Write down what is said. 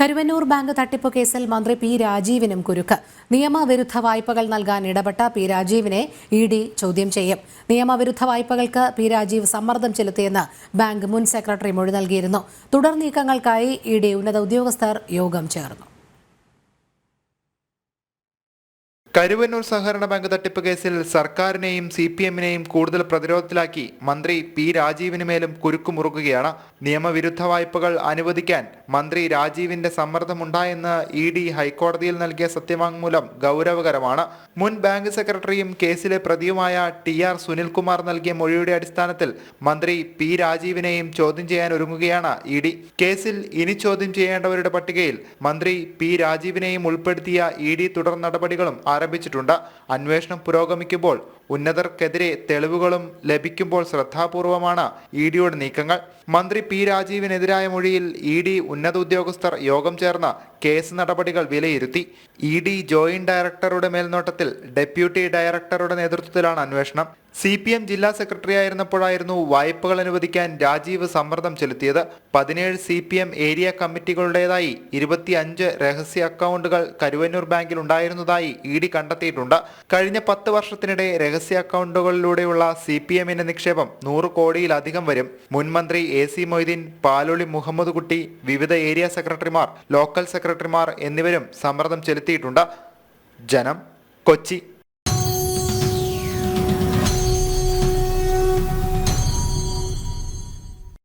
Karuvannur bank തട്ടിപ്പ് കേസിൽ മന്ത്രി പി രാജീവിനും കുരുക്ക്. നിയമവിരുദ്ധ വായ്പകൾ നൽകാൻ ഇടപെട്ട പി രാജീവിനെ ഇ ഡി ചോദ്യം ചെയ്യും. നിയമവിരുദ്ധ വായ്പകൾക്ക് പി രാജീവ് സമ്മർദ്ദം ചെലുത്തിയെന്ന് ബാങ്ക് മുൻ സെക്രട്ടറി മൊഴി നൽകിയിരുന്നു. തുടർ നീക്കങ്ങൾക്കായി ഇ ഡി ഉന്നത ഉദ്യോഗസ്ഥർ യോഗം ചേർന്നു. കരുവന്നൂർ സഹകരണ ബാങ്ക് തട്ടിപ്പ് കേസിൽ സർക്കാരിനെയും സി പി എമ്മിനെയും കൂടുതൽ പ്രതിരോധത്തിലാക്കി മന്ത്രി പി രാജീവിന് മേലും കുരുക്കുമുറുക്കുകയാണ്. നിയമവിരുദ്ധ വായ്പകൾ അനുവദിക്കാൻ മന്ത്രി രാജീവിന്റെ സമ്മർദ്ദമുണ്ടായെന്ന് ഇ ഡി ഹൈക്കോടതിയിൽ നൽകിയ സത്യവാങ്മൂലം ഗൗരവകരമാണ്. മുൻ ബാങ്ക് സെക്രട്ടറിയും കേസിലെ പ്രതിയുമായ ടി ആർ സുനിൽകുമാർ നൽകിയ മൊഴിയുടെ അടിസ്ഥാനത്തിൽ മന്ത്രി പി രാജീവിനെയും ചോദ്യം ചെയ്യാൻ ഒരുങ്ങുകയാണ് ഇ ഡി. കേസിൽ ഇനി ചോദ്യം ചെയ്യേണ്ടവരുടെ പട്ടികയിൽ മന്ത്രി പി രാജീവിനെയും ഉൾപ്പെടുത്തിയ ഇ ഡി തുടർ നടപടികളും ആരംഭിച്ചിട്ടുണ്ട്. അന്വേഷണം പുരോഗമിക്കുമ്പോൾ ഉന്നതർക്കെതിരെ തെളിവുകളും ലഭിക്കുമ്പോൾ ശ്രദ്ധാപൂർവമാണ് ഇ ഡിയുടെ നീക്കങ്ങൾ. മന്ത്രി പി രാജീവിനെതിരായ മൊഴിയിൽ ഇ ഡി ഉന്നത ഉദ്യോഗസ്ഥർ യോഗം ചേർന്ന് കേസ് നടപടികൾ വിലയിരുത്തി. ഇ ഡി ജോയിന്റ് ഡയറക്ടറുടെ മേൽനോട്ടത്തിൽ ഡെപ്യൂട്ടി ഡയറക്ടറുടെ നേതൃത്വത്തിലാണ് അന്വേഷണം. സി പി എം ജില്ലാ സെക്രട്ടറി ആയിരുന്നപ്പോഴായിരുന്നു വായ്പകൾ അനുവദിക്കാൻ രാജീവ് സമ്മർദ്ദം ചെലുത്തിയത്. പതിനേഴ് സി പി എം ഏരിയ കമ്മിറ്റികളുടേതായി ഇരുപത്തിയഞ്ച് രഹസ്യ അക്കൗണ്ടുകൾ കരുവന്നൂർ ബാങ്കിൽ ഉണ്ടായിരുന്നതായി ഇ ഡി കണ്ടെത്തിയിട്ടുണ്ട്. കഴിഞ്ഞ പത്ത് വർഷത്തിനിടെ രഹസ്യ അക്കൗണ്ടുകളിലൂടെയുള്ള സി പി എമ്മിന്റെ നിക്ഷേപം നൂറ് കോടിയിലധികം വരും. മുൻമന്ത്രി എ സി മൊയ്തീൻ പാലോളി മുഹമ്മദ് കുട്ടി വിവിധ ഏരിയ സെക്രട്ടറിമാർ ലോക്കൽ സെക്രട്ടറിമാർ എന്നിവരും സമ്മർദ്ദം ചെലുത്തിയിട്ടുണ്ട്. ജനം കൊച്ചി.